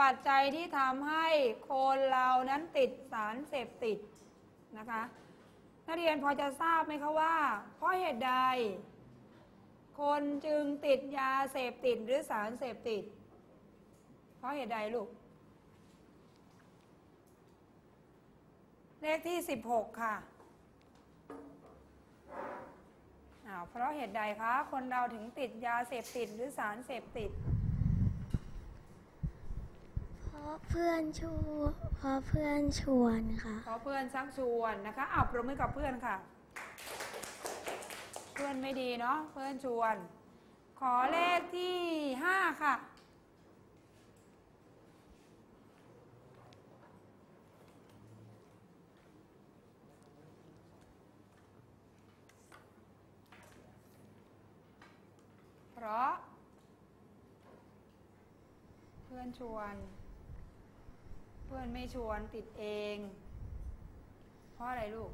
ปัจจัยที่ทำให้คนเรานั้นติดสารเสพติดนะคะนักเรียนพอจะทราบไหมคะว่า เพราะเหตุใด คนจึงติดยาเสพติดหรือสารเสพติด เพราะเหตุใดลูก เลขที่ 16 ค่ะอ้าวเพราะเหตุใดคะ คนเราถึงติดยาเสพติดหรือสารเสพติด เเพื่อนชวนเพราะเพื่อนชวนค่ะ เพราะเพื่อนชักชวนนะคะเอาปรบมือกับเพื่อนค่ะ เพื่อนไม่ดีเนาะเพื่อนชวน ขอเลขที่5ค่ะ เพราะ เพื่อนชวน เพื่อนไม่ชวนติดเอง เพราะอะไรลูก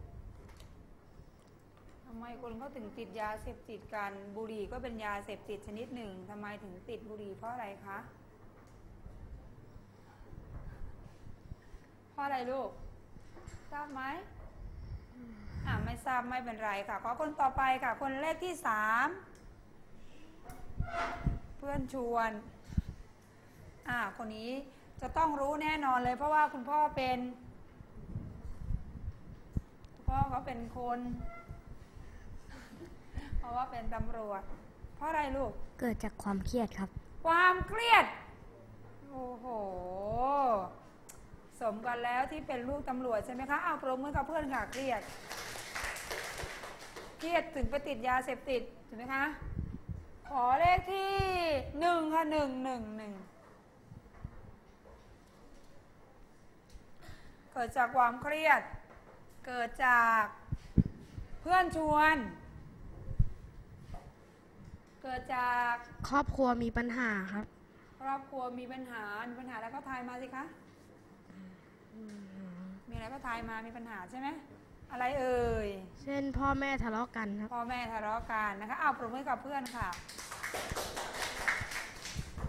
ทำไมคนเขาถึงติดยาเสพติดกันบุหรี่ก็เป็นยาเสพติดชนิดหนึ่งทำไมถึงติดบุหรี่เพราะอะไรคะเพราะอะไรลูกทราบไหมอ่าไม่ทราบไม่เป็นไรค่ะขอคนต่อไปค่ะ คนเลขที่สามเพื่อนชวน อ่า คนนี้ จะต้องรู้แน่นอนเลย เพราะว่าคุณพ่อเป็นคุณพ่อเขาเป็นคน เพราะว่าเป็นตำรวจ เพราะอะไรลูก เกิดจากความเครียดครับ ความเครียด โอ้โห สมกันแล้วที่เป็นลูกตำรวจใช่ไหมคะ เอาปรบมือกับเพื่อนค่ะเครียด เครียดถึงไปติดยาเสพติดถูกไหมคะ ขอเลขที่หนึ่งค่ะหนึ่งหนึ่งหนึ่ง เกิดจากความเครียด เกิดจากเพื่อนชวน เกิดจากครอบครัวมีปัญหาครับ ครอบครัวมีปัญหา มีปัญหาแล้วก็ทายมาสิคะ มีอะไรก็ทายมา มีปัญหาใช่ไหม อะไรเอ่ย เช่นพ่อแม่ทะเลาะกันครับ พ่อแม่ทะเลาะกันนะคะ เอาปรบมือกับเพื่อนค่ะ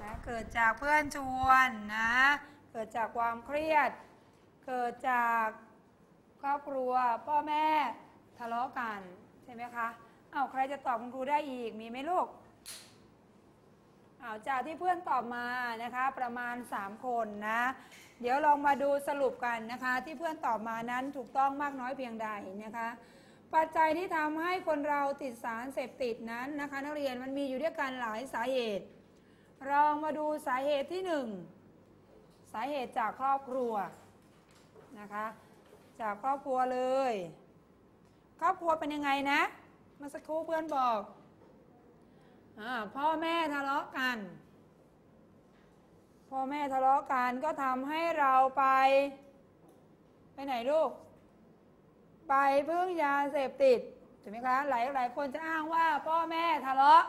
นะเกิดจากเพื่อนชวนนะ เกิดจากความเครียด เกิดจากครอบครัวพ่อแม่ทะเลาะกันใช่ไหมคะเอาใครจะตอบคุณครูได้อีกมีไหมลูกเอาจากที่เพื่อนตอบมานะคะประมาณ 3 คนนะ เดี๋ยวลองมาดูสรุปกันนะคะ ที่เพื่อนตอบมานั้นถูกต้องมากน้อยเพียงใดนะคะ ปัจจัยที่ทำให้คนเราติดสารเสพติดนั้นนะคะ นักเรียนมันมีอยู่ด้วยกันหลายสาเหตุลองมาดูสาเหตุที่หนึ่งสาเหตุจากครอบครัว นะคะ จากครอบครัวเลย ครอบครัวเป็นยังไงนะเมื่อสักครู่เพื่อนบอกอพ่อแม่ทะเลาะกัน พ่อแม่ทะเลาะกันก็ทำให้เราไป ไปไหนลูก ไปพึ่งยาเสพติดถูกไหมคะหลายหลายคนจะอ้างว่าพ่อแม่ทะเลาะ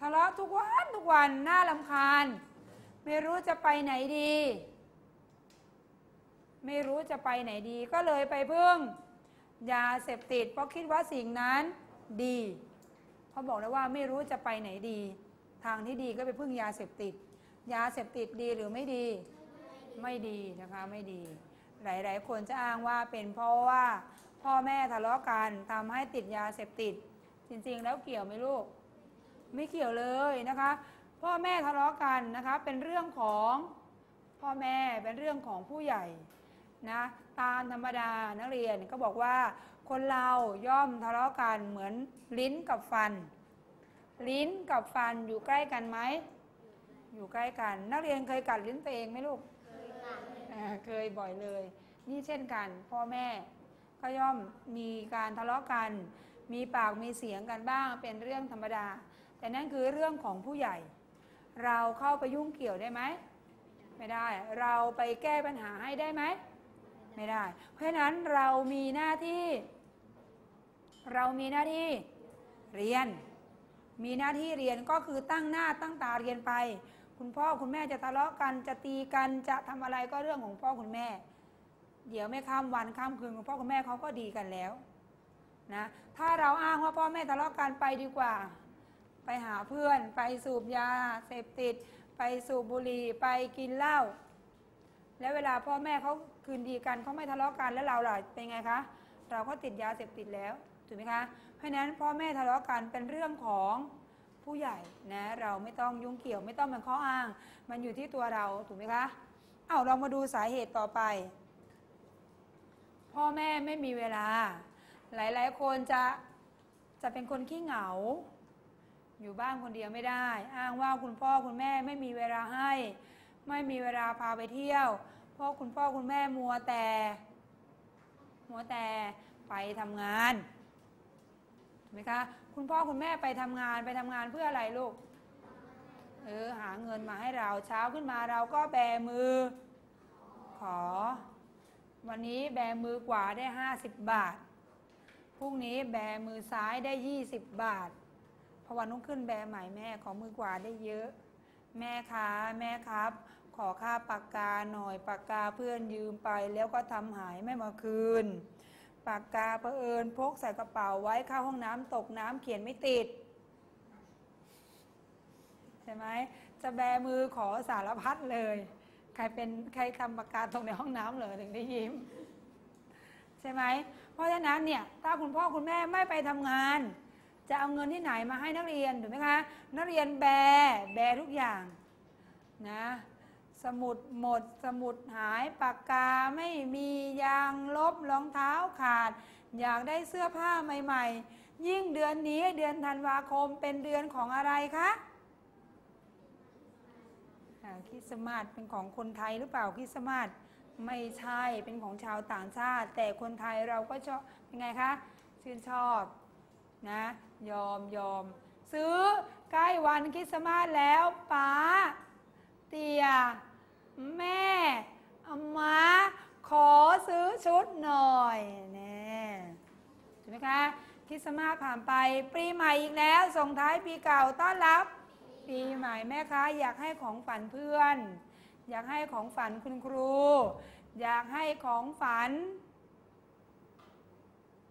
ทะเลาะทุกวันทุกวันน่าลำคาญ ไม่รู้จะไปไหนดี ไม่รู้จะไปไหนดี ก็เลยไปพึ่ง ยาเสพติดเพราะคิดว่าสิ่งนั้นดีเขาบอกเลยว่าไม่รู้จะไปไหนดี ทางที่ดีก็ไปพึ่งยาเสพติด ยาเสพติดดีหรือไม่ดี ไม่ดีนะคะไม่ดี หลาย ๆ คนจะอ้างว่าเป็นเพราะว่า พ่อแม่ทะเลาะกันทำให้ติดยาเสพติด จริง ๆ แล้วเกี่ยวไหมลูก ไม่เกี่ยวเลยนะคะ พ่อแม่ทะเลาะกันนะคะ เป็นเรื่องของพ่อแม่เป็นเรื่องของผู้ใหญ่ นะตามธรรมดานักเรียนก็บอกว่า คนเราย่อมทะเลาะกันเหมือนลิ้นกับฟัน ลิ้นกับฟันอยู่ใกล้กันไหม อยู่ใกล้กัน นักเรียนเคยกัดลิ้นตัวเองไหมลูกเคยบ่อยเลย นี่เช่นกัน พ่อแม่ก็ย่อมมีการทะเลาะกัน มีปากมีเสียงกันบ้างเป็นเรื่องธรรมดา แต่นั่นคือเรื่องของผู้ใหญ่ เราเข้าไปยุ่งเกี่ยวได้ไหม ไม่ได้ เราไปแก้ปัญหาให้ได้ไหมไไม่ได้ เพราะฉะนั้นเรามีหน้าที่ เรามีหน้าที่เรียน มีหน้าที่เรียนก็คือตั้งหน้าตั้งตาเรียนไป คุณพ่อคุณแม่จะทะเลาะกันจะตีกันจะทำอะไรก็เรื่องของพ่อคุณแม่ เดี๋ยวไม่ข้ามวันข้ามคืนคุณพ่อคุณแม่เขาก็ดีกันแล้วนะถ้าเราอ้างว่าพ่อแม่ทะเลาะกันไปดีกว่า ไปหาเพื่อน ไปสูบยาเสพติด ไปสูบบุหรี่ไปกินเหล้าแล้วเวลาพ่อแม่เขา คืนดีกันเขาไม่ทะเลาะกันแล้วเราล่ะเป็นไงคะ เราก็ติดยาเสพติดแล้วถูกไหมคะเพราะฉะนั้นพ่อแม่ทะเลาะกันเป็นเรื่องของผู้ใหญ่นะเราไม่ต้องยุ่งเกี่ยวไม่ต้องเป็นข้ออ้าง มันอยู่ที่ตัวเราถูกไหมคะเอาเรามาดูสาเหตุต่อไป พ่อแม่ไม่มีเวลา หลายๆ คนจะจะเป็นคนขี้เหงา อยู่บ้านคนเดียวไม่ได้ อ้างว่าคุณพ่อคุณแม่ไม่มีเวลาให้ ไม่มีเวลาพาไปเที่ยว ราะคุณพ่อคุณแม่มัวแต่ มัวแต่ไปทำงานถูกไหมคะคุณพ่อคุณแม่ไปทำงานไปทำงานเพื่ออะไรลูกเออหาเงินมาให้เราเช้าขึ้นมาเราก็แบมือ ขอ วันนี้แบมือขวาได้ 50 บาทพรุ่งนี้แบมือซ้ายได้ 20 บาทพอวันนุ่งขึ้นแบใหม่แม่ขอมือขวาได้เยอะ แม่คะแม่ครับ ขอค่าปากกาหน่อยปากกาเพื่อนยืมไป แล้วก็ทำหายไม่มาคืน ปากกาเผอิญพกใส่กระเป๋าไว้เข้าห้องน้ำตกน้ำเขียนไม่ติดใช่ไหมจะแบมือขอสารพัดเลย ใครเป็นใครทำปากกาตรงในห้องน้ำเลยถึงได้ยิ้มใช่ไหมเพราะฉะนั้นเนี่ยถ้าคุณพ่อคุณแม่ไม่ไปทำงาน จะเอาเงินที่ไหนมาให้นักเรียนถูกไหมคะนักเรียนแบแบทุกอย่างนะ สมุดหมด สมุดหายปากกาไม่มียางลบรองเท้าขาด อยากได้เสื้อผ้าใหม่ ๆ ยิ่งเดือนนี้เดือนธันวาคมเป็นเดือนของอะไรคะคริสต์มาสเป็นของคนไทยหรือเปล่าคริสต์มาสไม่ใช่เป็นของชาวต่างชาติ แต่คนไทยเราก็ชอบเป็นไงคะชื่นชอบนะยอมยอม ซื้อใกล้วันคริสต์มาสแล้วป๋าเตีย แม่อมาขอซื้อชุดหน่อยแน่ถูกไหมคะคริสต์มาสผ่านไปปีใหม่อีกแล้ว ส่งท้ายปีเก่าต้อนรับ ปีใหม่แม่ค้าอยากให้ของฝันเพื่อน อยากให้ของฝันคุณครู อยากให้ของฝัน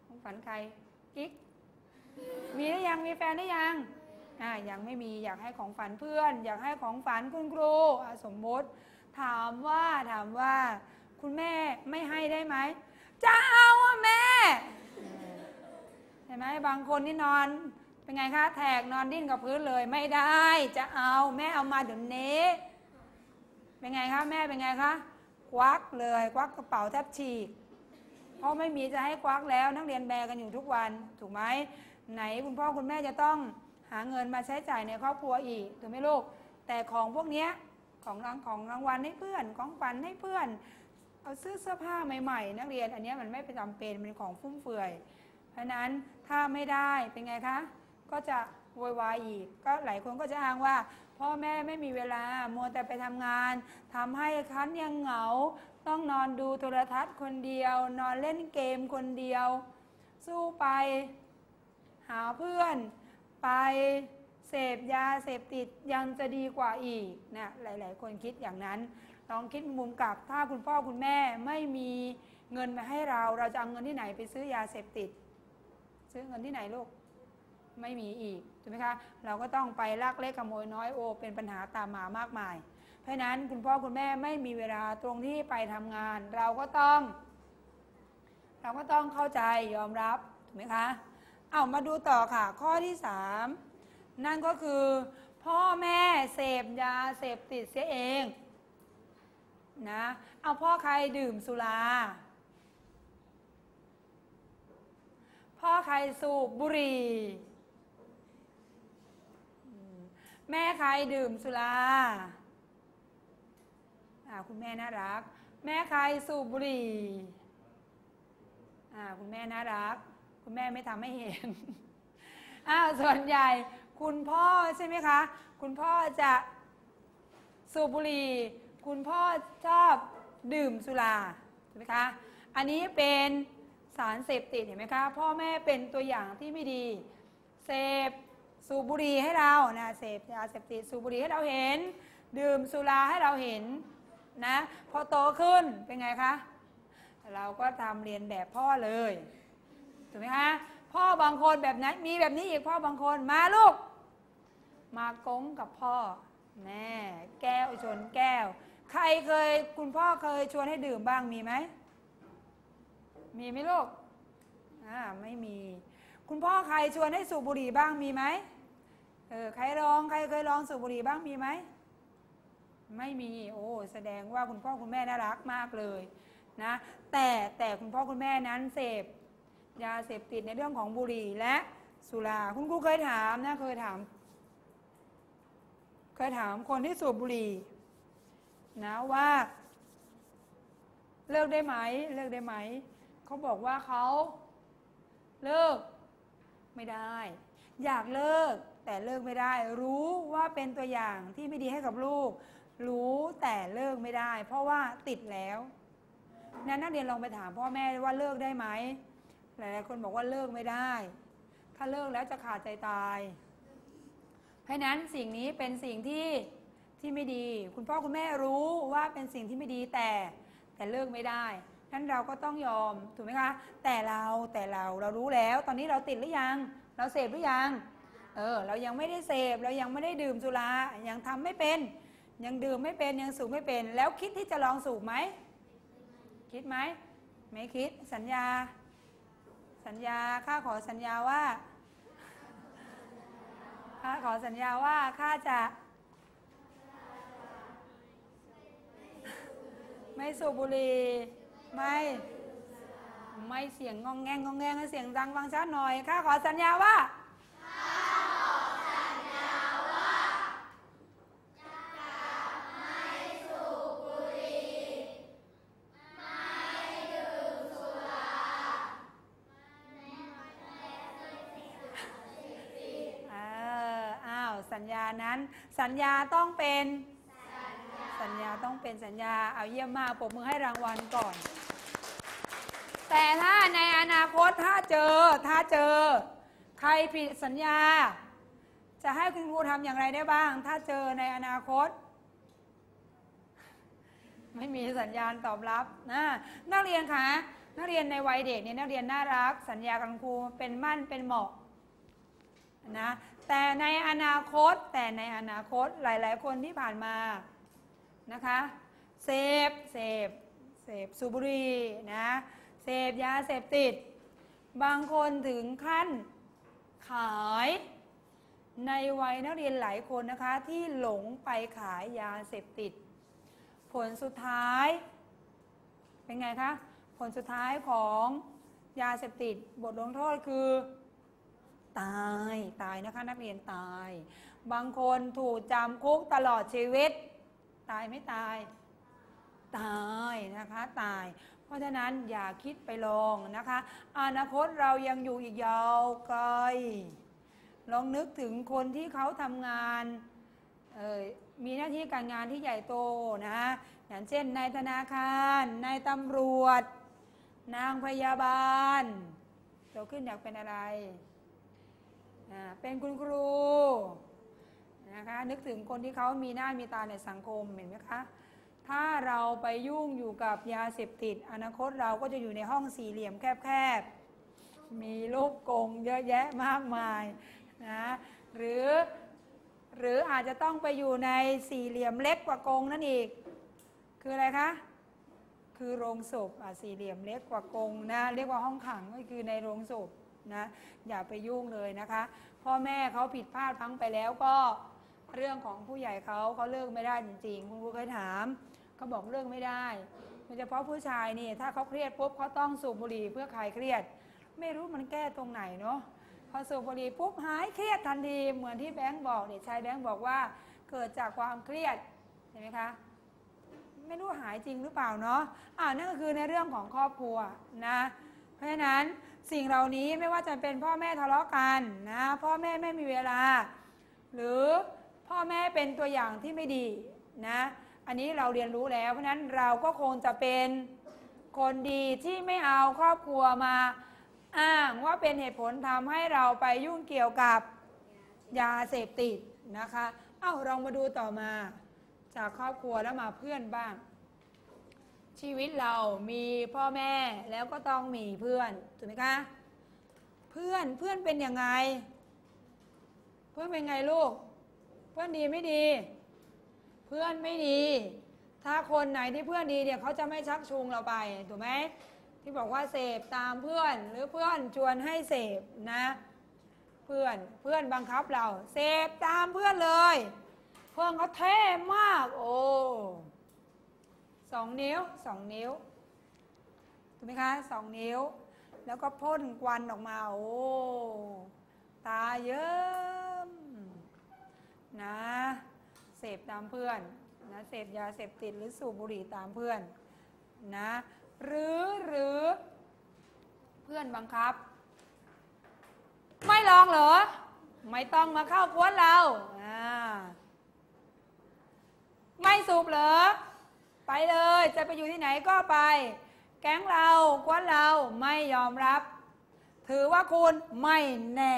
ของฝันใครกิ๊กมีหรือยังมีแฟนหรือยังอ่ายังไม่มีอยากให้ของฝันเพื่อน อยากให้ของฝันคุณครูสมมติ ถามว่าถามว่า คุณแม่ไม่ให้ได้ไหม จะเอาอะแม่ เห็นไหมบางคนนี่นอนเป็นไงคะแทกนอนดิ้นกับพื้นเลยไม่ได้ จะเอาแม่เอามาเดี๋ยวนี้ เป็นไงคะแม่เป็นไงคะควักเลยควักกระเป๋าแทบฉีกเพราะไม่มีจะให้ควักแล้วนักเรียนแบกันอยู่ทุกวันถูกไหมไหนคุณพ่อคุณแม่จะต้องหาเงินมาใช้จ่ายในครอบครัวอีกถูกไหมลูก แต่ของพวกเนี้ย ของรางของรางวัลให้เพื่อน ของฝันให้เพื่อน เอาซื้อเสื้อผ้าใหม่ๆ นักเรียนอันนี้มันไม่ไปจำเป็นเป็นของฟุ่มเฟือย เพราะฉะนั้นถ้าไม่ได้เป็นไงคะ ก็จะโวยวายอีก ก็หลายคนก็จะอ้างว่า พ่อแม่ไม่มีเวลามัวแต่ไปทำงานทำให้คันยังเหงา ต้องนอนดูโทรทัศน์คนเดียว นอนเล่นเกมคนเดียว สู้ไป หาเพื่อนไป เสพยาเสพติดยังจะดีกว่าอีกนะหลาย ๆ คนคิดอย่างนั้นลองคิดมุมกลับถ้าคุณพ่อคุณแม่ไม่มีเงินมาให้เราเราจะเอาเงินที่ไหนไปซื้อยาเสพติด ซื้อเงินที่ไหนลูกไม่มีอีกถูกไหมคะเราก็ต้องไปลักเล็กขโมยน้อยโอ เป็นปัญหาตามมามากมาย เพราะฉะนั้นคุณพ่อคุณแม่ไม่มีเวลาตรงที่ไปทำงาน เราก็ต้อง เราก็ต้องเข้าใจยอมรับถูกไหมคะเอามาดูต่อค่ะ ข้อที่สาม นั่นก็คือพ่อแม่เสพยาเสพติดเสียเองนะเอาพ่อใครดื่มสุรา พ่อใครสูบบุหรี่แม่ใครดื่มสุราคุณแม่น่ารัก แม่ใครสูบบุหรี่คุณแม่น่ารัก คุณแม่ไม่ทำให้เห็นอ้าวส่วนใหญ่ คุณพ่อใช่ไหมคะ คุณพ่อจะสูบบุหรี่คุณพ่อชอบดื่มสุราใช่ไหมคะ อันนี้เป็นสารเสพติดเห็นไหมคะ พ่อแม่เป็นตัวอย่างที่ไม่ดี เสพสูบบุหรี่ให้เรานะเสพยาเสพติดสูบบุหรี่ให้เราเห็น ดื่มสุราให้เราเห็นนะพอโตขึ้นเป็นไงคะ เราก็ทำเรียนแบบพ่อเลยถูกไหมคะพ่อบางคนแบบนั้นมีแบบนี้อีกพ่อบางคนมาลูก มากงกับพ่อแน่แก้วชนแก้ว ใครเคยคุณพ่อเคยชวนให้ดื่มบ้างมีไหม มีไหมลูกอ่าไม่มี คุณพ่อใครชวนให้สูบบุหรี่บ้างมีไหมเออใครลองใครเคยลองสูบบุหรี่บ้างมีไหมไม่มีโอ้แสดงว่าคุณพ่อคุณแม่น่ารักมากเลยนะแต่แต่คุณพ่อคุณแม่นั้นเสพยาเสพติดในเรื่องของบุหรี่และสุราคุณครูเคยถามนะเคยถาม เคยถามคนที่สูบบุหรี่นะว่า เลิกได้ไหมเลิกได้ไหมเขาบอกว่าเขาเลิกไม่ได้ อยากเลิกแต่เลิกไม่ได้ รู้ว่าเป็นตัวอย่างที่ไม่ดีให้กับลูก รู้แต่เลิกไม่ได้ เพราะว่าติดแล้วนั้นนักเรียนลองไปถามพ่อแม่ว่าเลิกได้ไหมหลายๆคนบอกว่าเลิกไม่ได้ ถ้าเลิกแล้วจะขาดใจตาย ราะนั้นสิ่งนี้เป็นสิ่งที่ที่ไม่ดี คุณพ่อคุณแม่รู้ว่าเป็นสิ่งที่ไม่ดีแต่แต่เลิกไม่ได้นั้นเราก็ต้องยอมถูกไหมคะแต่เราแต่เราเรารู้แล้ว ตอนนี้เราติดหรือยัง เราเสพหรือยังเออเรายังไม่ได้เสพเรายังไม่ได้ดื่มสุรายังทำไม่เป็น ยังดื่มไม่เป็นยังสูบไม่เป็น แล้วคิดที่จะลองสูบไหมคิดไหมไม่คิดสัญญา สัญญาข้าขอสัญญาว่า ข้าขอสัญญาว่าข้าจะ ไม่สูบบุหรี่ไม่ไม่เสียงงองแงงงองแงงให้เสียงดังฟังชัดหน่อยข้าขอสัญญาว่า นั้น สัญญาต้องเป็นสัญญาต้องเป็นสัญญาเอาเยี่ยมมากปรบมือให้รางวัลก่อน แต่ถ้าในอนาคตถ้าเจอถ้าเจอ ใครผิดสัญญา จะให้คุณครูทำอย่างไรได้บ้าง ถ้าเจอในอนาคต ไม่มีสัญญาณตอบรับนะนักเรียนคะนักเรียนในวัยเด็กเนี่ยนักเรียนน่ารัก สัญญากับคุณครูเป็นมั่นเป็นเหมาะนะ แต่ในอนาคตแต่ในอนาคตหลาย ๆ คนที่ผ่านมานะคะเสพเสพเสพสูบุรีนะเสพยาเสพติด บางคนถึงขั้นขายในวัยนักเรียนหลายคนนะคะที่หลงไปขายยาเสพติด ผลสุดท้าย เป็นไงคะ ผลสุดท้ายของยาเสพติดบทลงโทษคือ ตายตายนะคะ นักเรียนตาย บางคนถูกจำคุกตลอดชีวิต ตายไม่ตาย ตายนะคะตาย เพราะฉะนั้นอย่าคิดไปลงนะคะ อนาคตเรายังอยู่อีกยาวไกลลองนึกถึงคนที่เขาทำงานมีหน้าที่การงานที่ใหญ่โตนะอย่างเช่นนายธนาคารนายตำรวจ นางพยาบาลโตขึ้นอยากเป็นอะไร เป็นคุณครูนะคะนึกถึงคนที่เขามีหน้ามีตาในสังคมเห็นไหมคะถ้าเราไปยุ่งอยู่กับยาเสพติด อนาคตเราก็จะอยู่ในห้องสี่เหลี่ยมแคบๆ มีลูกกงเยอะแยะมากมายนะหรือหรืออาจจะต้องไปอยู่ในสี่เหลี่ยมเล็กกว่ากงนั่นอีก คืออะไรคะ คือโรงศพสี่เหลี่ยมเล็กกว่ากงนะเรียกว่าห้องขังก็คือในโรงศพ นะอย่าไปยุ่งเลยนะคะ พ่อแม่เขาผิดพลาดพังไปแล้วก็เรื่องของผู้ใหญ่เขาเขาเลิกไม่ได้จริงๆคุณครูเคยถามเขาบอกเลิกไม่ได้โดยเฉพาะผู้ชายนี่ถ้าเขาเครียดปุ๊บเขาต้องสูบบุหรี่เพื่อคลายเครียด ไม่รู้มันแก้ตรงไหนเนาะพอสูบบุหรี่ปุ๊บหายเครียดทันทีเหมือนที่แบงค์บอกเด็กชายแบงค์บอกว่าเกิดจากความเครียดเห็นไหมคะไม่รู้หายจริงหรือเปล่าเนาะอ่านั่นก็คือในเรื่องของครอบครัวนะ เพราะฉะนั้น สิ่งเหล่านี้ไม่ว่าจะเป็นพ่อแม่ทะเลาะกันนะพ่อแม่ไม่มีเวลา หรือพ่อแม่เป็นตัวอย่างที่ไม่ดีนะอันนี้เราเรียนรู้แล้ว เพราะนั้นเราก็คงจะเป็นคนดีที่ไม่เอาครอบครัวมาอ้างว่าเป็นเหตุผลทำให้เราไปยุ่งเกี่ยวกับยาเสพติดนะคะ เอ้าเรามาดูต่อมาจากครอบครัวแล้วมาเพื่อนบ้าง ชีวิตเรามีพ่อแม่แล้วก็ต้องมีเพื่อนถูกไหมคะเพื่อนเพื่อนเป็นยังไง เพื่อนเป็นไงลูก เพื่อนดีไม่ดี เพื่อนไม่ดี ถ้าคนไหนที่เพื่อนดีเนี่ยเขาจะไม่ชักชูงเราไปถูกไหมที่บอกว่าเสพตามเพื่อนหรือเพื่อนชวนให้เสพนะ เพื่อนเพื่อนบังคับเรา เสพตามเพื่อนเลย เพื่อนเขาเท่มาก โอ้ สองนิ้วสองนิ้วถูกไหมคะสองนิ้ว แล้วก็พ่นควันออกมา โอ้ตาเยิ้มนะเสพตามเพื่อนนะเสพยาเสพติดหรือสูบบุหรี่ตามเพื่อนนะหรือหรือเพื่อนบังคับ ไม่ลองเหรอ ไม่ต้องมาเข้ากวนเราอ่าไม่สูบเหรอ ไปเลยจะไปอยู่ที่ไหนก็ไป แก๊งเรากวนเราไม่ยอมรับ ถือว่าคุณไม่แน่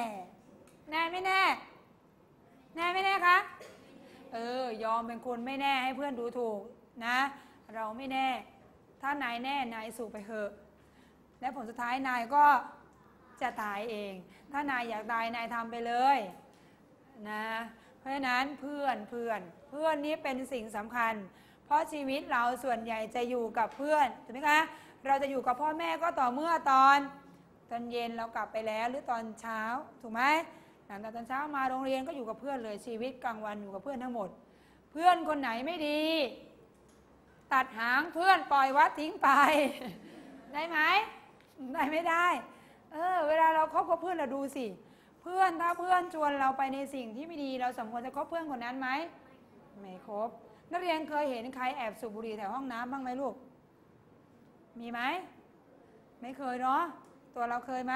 แน่ไม่แน่ แน่ไม่แน่คะเออยอมเป็นคนไม่แน่ให้เพื่อนดูถูกนะ เราไม่แน่ ถ้านายแน่นายสูบไปเถอะ และผลสุดท้ายนายก็จะตายเอง ถ้านายอยากตายนายทำไปเลยนะ เพราะฉะนั้นเพื่อนเพื่อนเพื่อนนี้เป็นสิ่งสำคัญ ราะชีวิตเราส่วนใหญ่จะอยู่กับเพื่อนถูกไหมคะ เราจะอยู่กับพ่อแม่ก็ต่อเมื่อตอน ตอนเย็นเรากลับไปแล้วหรือตอนเช้าถูกไหมหลังจากตอนเช้ามาโรงเรียนก็อยู่กับเพื่อนเลยชีวิตกลางวันอยู่กับเพื่อนทั้งหมด เพื่อนคนไหนไม่ดี ตัดหางเพื่อนปล่อยวัดทิ้งไป ได้ไหมได้ไม่ได้ เออ เวลาเราคบกับเพื่อนเราดูสิ เพื่อนถ้าเพื่อนชวนเราไปในสิ่งที่ไม่ดีเราสมควรจะคบเพื่อนคนนั้นไหมไม่คบ นักเรียนเคยเห็นใครแอบสูบบุหรี่แถวห้องน้ำบ้างไหมลูก มีไหม ไม่เคยเนาะ ตัวเราเคยไหม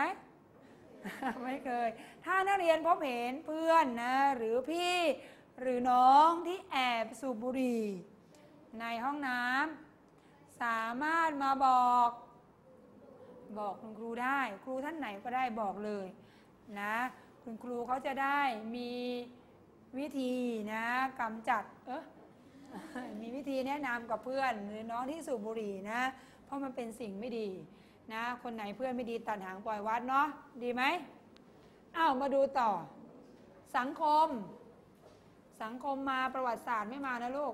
ไม่เคย ถ้านักเรียนพบเห็นเพื่อนนะ หรือพี่หรือน้องที่แอบสูบบุหรี่ ในห้องน้ำสามารถมาบอก บอกคุณครูได้ ครูท่านไหนก็ได้บอกเลยนะ คุณครูเขาจะได้มีวิธีนะกำจัด เออ มีวิธีแนะนำกับเพื่อนหรือน้องที่สูบบุหรี่นะ เพราะมันเป็นสิ่งไม่ดีนะ คนไหนเพื่อนไม่ดีตัดหางปล่อยวัดเนาะดีไหมอ้าวมาดูต่อ สังคม สังคมมาประวัติศาสตร์ไม่มานะลูก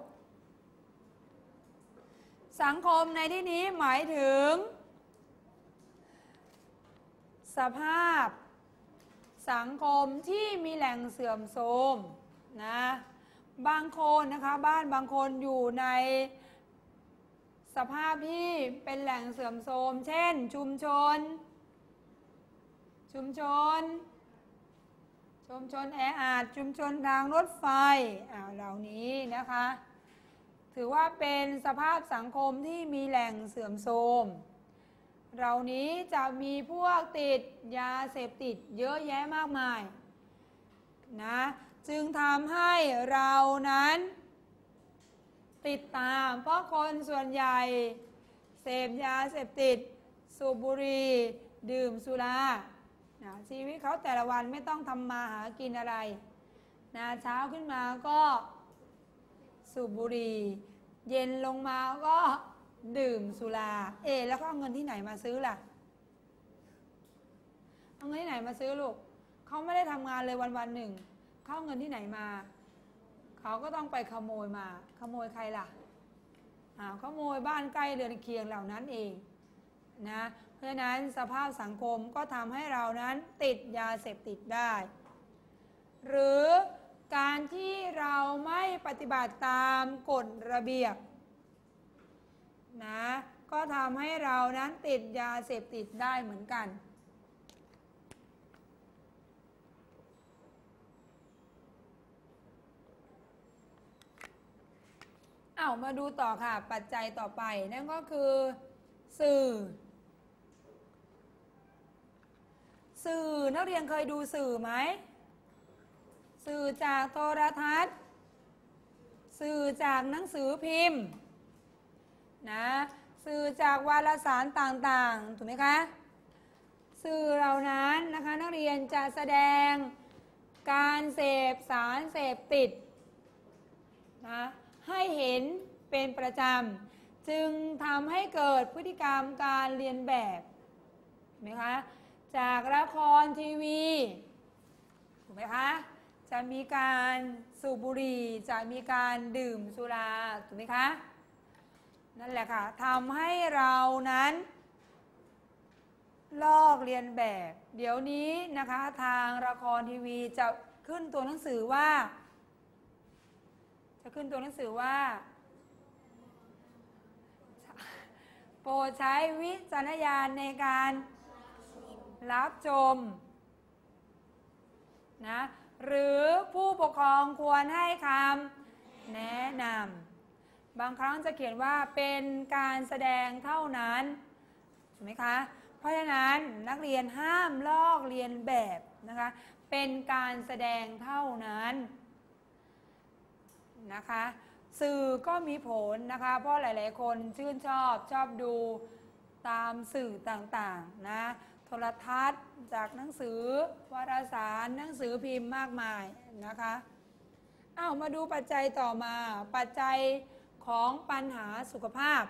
สังคมในที่นี้หมายถึง สภาพ สังคมที่มีแหล่งเสื่อมโทรมนะ บางคนนะคะบ้านบางคนอยู่ในสภาพที่เป็นแหล่งเสื่อมโทรม เช่น ชุมชน ชุมชน ชุมชนแออัดชุมชนทางรถไฟอ่าเหล่านี้นะคะ ถือว่าเป็นสภาพสังคมที่มีแหล่งเสื่อมโทรมเหล่านี้จะมีพวกติดยาเสพติดเยอะแยะมากมายนะ จึงทำให้เรานั้น ติดตาม เพราะคนส่วนใหญ่ เสพยาเสพติด สูบบุหรี่ดื่มสุรานะชีวิตเขาแต่ละวันไม่ต้องทำมาหากินอะไรนะเช้าขึ้นมาก็สูบบุหรี่เย็นลงมาก็ดื่มสุรา เอ แล้วเอาเงินที่ไหนมาซื้อล่ะ เอาเงินที่ไหนมาซื้อลูก เขาไม่ได้ทำงานเลยวันวันหนึ่ง เขาเอาเงินที่ไหนมาเขาก็ต้องไปขโมยมา ขโมยใครล่ะอ่าขโมยบ้านใกล้เรือนเคียงเหล่านั้นเองนะเพราะฉะนั้นสภาพสังคมก็ทำให้เรานั้นติดยาเสพติดได้ หรือการที่เราไม่ปฏิบัติตามกฎระเบียบนะก็ทำให้เรานั้นติดยาเสพติดได้เหมือนกัน อามาดูต่อค่ะ ปัจจัยต่อไปนั่นก็คือ สื่อ สื่อนักเรียนเคยดูสื่อไหม สื่อจากโทรทัศน์ สื่อจากหนังสือพิมพ์นะสื่อจากวารสารต่างๆ ถูกไหมคะ สื่อเหล่านั้นนะคะนักเรียนจะแสดงการเสพสารเสพติดนะ ให้เห็นเป็นประจำ จึงทำให้เกิดพฤติกรรมการเรียนแบบไหมคะจากละครทีวีถูกไหมคะจะมีการสูบบุหรี่จะมีการดื่มสุราถูกไหมคะนั่นแหละค่ะทำให้เรานั้นลอกเรียนแบบ เดี๋ยวนี้นะคะทางละครทีวีจะขึ้นตัวหนังสือว่า จะขึ้นตัวหนังสือว่า โปรดใช้วิจารณญาณในการรับชมนะหรือผู้ปกครองควรให้คำแนะนำบางครั้งจะเขียนว่าเป็นการแสดงเท่านั้นถูกไหมคะเพราะฉะนั้นนักเรียนห้ามลอกเรียนแบบนะคะเป็นการแสดงเท่านั้น นะคะ สื่อก็มีผลนะคะ เพราะหลาย ๆ คนชื่นชอบชอบดูตามสื่อต่าง ๆ นะ โทรทัศน์จากหนังสือวารสารหนังสือพิมพ์มากมายนะคะเอามาดูปัจจัยต่อมา ปัจจัยของปัญหาสุขภาพ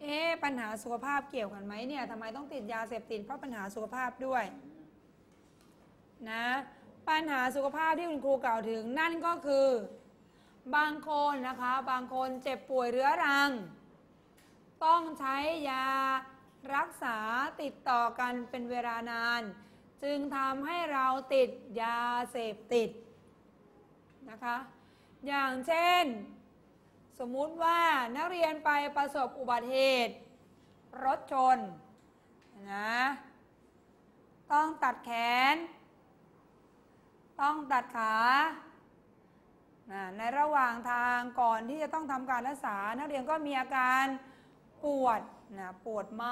เอ๊ปัญหาสุขภาพเกี่ยวกันไหมเนี่ยทำไมต้องติดยาเสพติดเพราะปัญหาสุขภาพด้วยนะ ปัญหาสุขภาพที่คุณครูกล่าวถึงนั่นก็คือ บางคนนะคะบางคนเจ็บป่วยเรื้อรัง ต้องใช้ยารักษาติดต่อกันเป็นเวลานาน จึงทำให้เราติดยาเสพติดนะคะ อย่างเช่น สมมุติว่านักเรียนไปประสบอุบัติเหตุ รถชนนะต้องตัดแขน ต้องตัดขาในระหว่างทางก่อนที่จะต้องทำการรักษา นักเรียนก็มีอาการปวดนะปวดม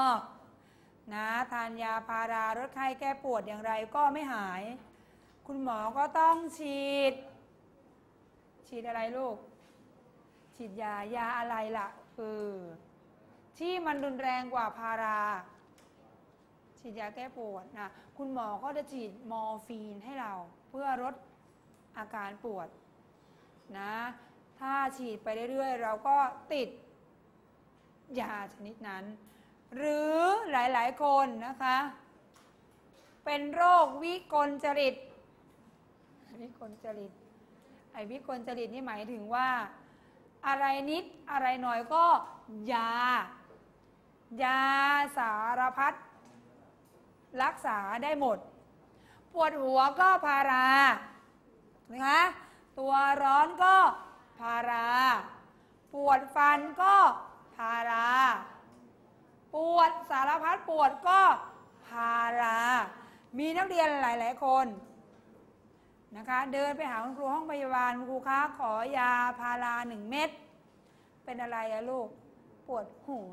ากนะทานยาพาราลดไข้แก้ปวดอย่างไรก็ไม่หาย คุณหมอก็ต้องฉีด ฉีดอะไรลูก ฉีดยายาอะไรล่ะเออที่มันรุนแรงกว่าพารา ฉีดยาแก้ปวดนะคุณหมอก็จะฉีดมอร์ฟีนให้เราเพื่อลดอาการปวดนะถ้าฉีดไปเรื่อยๆ เราก็ติดยาชนิดนั้น หรือหลายๆคนนะคะ เป็นโรควิกลจริตวิกลจริตไอ้วิกลจริตนี่หมายถึงว่า อะไรนิดอะไรหน่อยก็ยา ยาสารพัด รักษาได้หมด ปวดหัวก็พารานะคะตัวร้อนก็พารา ปวดฟันก็พารา ปวดสารพัดปวดก็พารา มีนักเรียนหลาย ๆ คนนะคะเดินไปหาคุณครูห้องพยาบาลคุณครูคะขอยาพาราหนึ่งเม็ดเป็นอะไรอะลูก ปวดหัว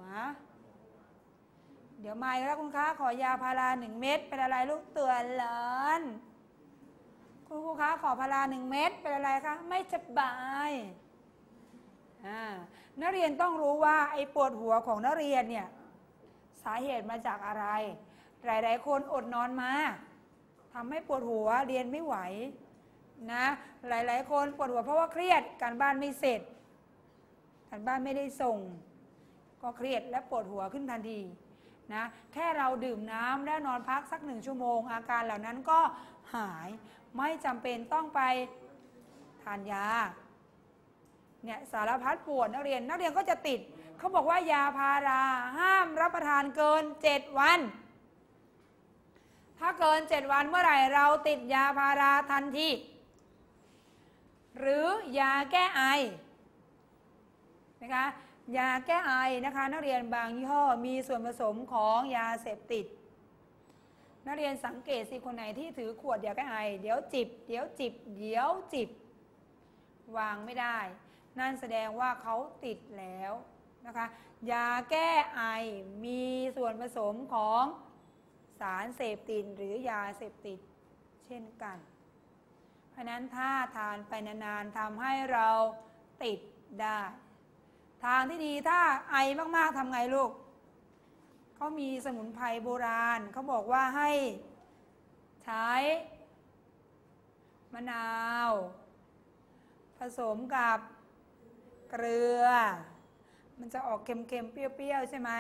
เดี๋ยวมาอีกแล้วคุณคะขอยาพาราหนึ่งเม็ดเป็นอะไรลูกเตือนเลินคุณครูคะขอพาราหนึ่งเม็ดเป็นอะไรคะไม่สบายอ่านักเรียนต้องรู้ว่าไอ้ปวดหัวของนักเรียนเนี่ยสาเหตุมาจากอะไร หลาย ๆ คนอดนอนมาทำให้ปวดหัวเรียนไม่ไหวนะหลาย ๆ คนปวดหัวเพราะว่าเครียดการบ้านไม่เสร็จการบ้านไม่ได้ส่ง ก็เครียดและปวดหัวขึ้นทันที นะแค่เราดื่มน้ำและนอนพักสักหนึ่งชั่วโมง อาการเหล่านั้นก็หายไม่จำเป็นต้องไปทานยาเนี่ยสารพัดปวดนักเรียนนักเรียนก็จะติด เขาบอกว่ายาพาราห้ามรับประทานเกิน 7 วัน ถ้าเกิน 7 วันเมื่อไหร่เราติดยาพาราทันทีหรือยาแก้ไอนะคะ ยาแก้ไอนะคะนักเรียนบางยี่ห้อมีส่วนผสมของยาเสพติด นักเรียนสังเกตสิคนไหนที่ถือขวดยาแก้ไอ เดี๋ยวจิบ เดี๋ยวจิบ เดี๋ยวจิบ วางไม่ได้ นั่นแสดงว่าเขาติดแล้วนะคะยาแก้ไอมีส่วนผสมของสารเสพติดหรือยาเสพติดเช่นกัน เพราะนั้นถ้าทานไปนานๆทำให้เราติดได้ ทางที่ดีถ้าไอมากๆทำไงลูกเขามีสมุนไพรโบราณเขาบอกว่าให้ใช้มะนาว ผสมกับเกลือ มันจะออกเค็มๆ เปรี้ยวๆ ใช่ไหม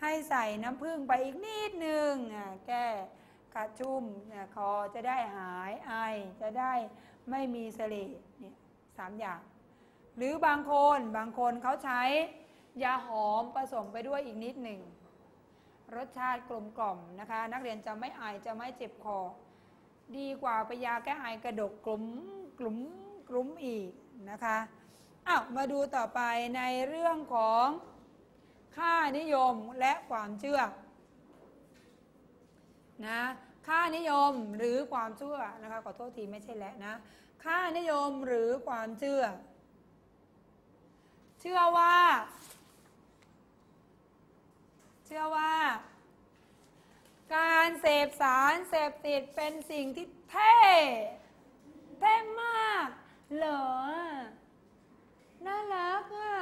ให้ใส่น้ำผึ้งไปอีกนิดนึงอะแก้กระชุ่มคอจะได้หายไอจะได้ไม่มีเสลดเนี่ยสามอย่าง หรือบางคนบางคนเขาใช้ยาหอมผสมไปด้วยอีกนิดหนึ่ง รสชาติกลมกล่อมนะคะ นักเรียนจะไม่ไอจะไม่เจ็บคอ ดีกว่าไปยาแก้ไอกระดกกลุ่มกลุ่มกลุ่มอีกนะคะอ้าวมาดูต่อไปในเรื่องของค่านิยมและความเชื่อนะค่านิยมหรือความเชื่อนะคะขอโทษทีไม่ใช่และนะ ค่านิยมหรือความเชื่อ เชื่อว่า เชื่อว่า การเสพสารเสพติดเป็นสิ่งที่เท่เท่มาก เหรอ น่ารักอะ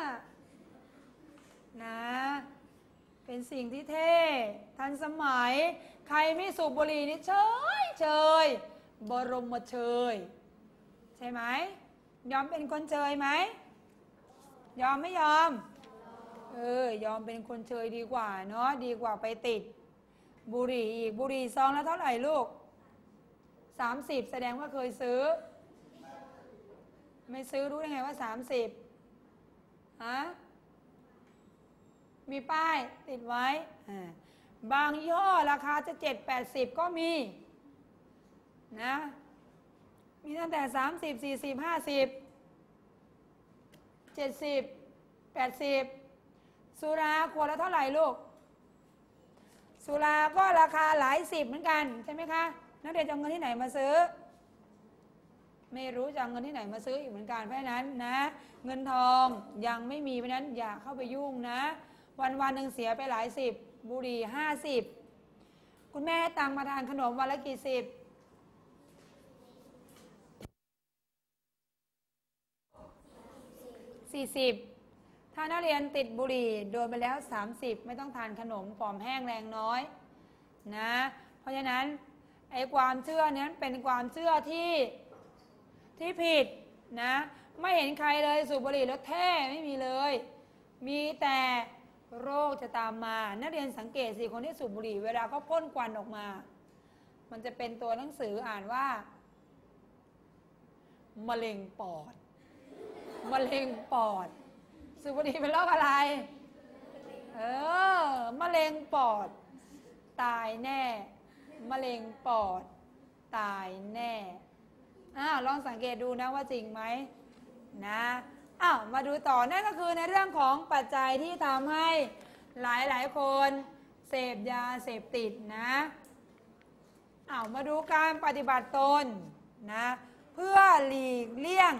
นะ เป็นสิ่งที่เท่ ทันสมัย ใครไม่สูบบุหรี่นี่เฉยเฉยบรมเชย ใช่ไหมยอมเป็นคนเชยไหม ยอมไม่ยอม เออยอมเป็นคนเชยดีกว่าเนาะดีกว่าไปติด บุหรี่อีกบุหรี่ซองแล้วเท่าไหร่ลูกสามสิบแสดงว่าเคยซื้อ ไม่ซื้อรู้ได้ไงว่าสามสิบฮะมีป้ายติดไว้บางยี่ห้อราคาจะเจ็ดแปดสิบก็มีนะมีตั้งแต่สามสิบสี่สิบห้าสิบ เจ็ดสิบแปดสิบสุราขวดละเท่าไหร่ลูก สุราก็ราคาหลายสิบเหมือนกัน ใช่ไหมคะ นักเรียนจะเอาเงินที่ไหนมาซื้อ ไม่รู้จะเอาเงินที่ไหนมาซื้ออีกเหมือนกันเพราะนั้นนะ เงินทองยังไม่มีเพราะนั้นอย่าเข้าไปยุ่งนะ วันวันหนึ่งเสียไปหลายสิบบุหรี่ห้าสิบคุณแม่ตังมาทานขนมวันละกี่สิบ สี่สิบถ้านักเรียนติดบุหรี่โดนไปแล้ว 30 ไม่ต้องทานขนมผอมแห้งแรงน้อยนะเพราะฉะนั้นไอ้ความเชื่อนั้นเป็นความเชื่อที่ที่ผิดนะไม่เห็นใครเลยสูบบุหรี่แล้วแท้ไม่มีเลย มีแต่โรคจะตามมา นักเรียนสังเกตสิคนที่สูบบุหรี่ เวลาเขาพ่นควันออกมา มันจะเป็นตัวหนังสืออ่านว่ามะเร็งปอด มะเร็งปอดสูบบุหรี่เป็นโรคอะไร เออมะเร็งปอด ตายแน่มะเร็งปอด ตายแน่อ้าวลองสังเกตดูนะว่าจริงไหมนะอ้าวมาดูต่อนั่นก็คือในเรื่องของปัจจัยที่ทำให้หลายหลายคนเสพยาเสพติดนะอ้าวมาดูการปฏิบัติตนนะเพื่อหลีกเลี่ยง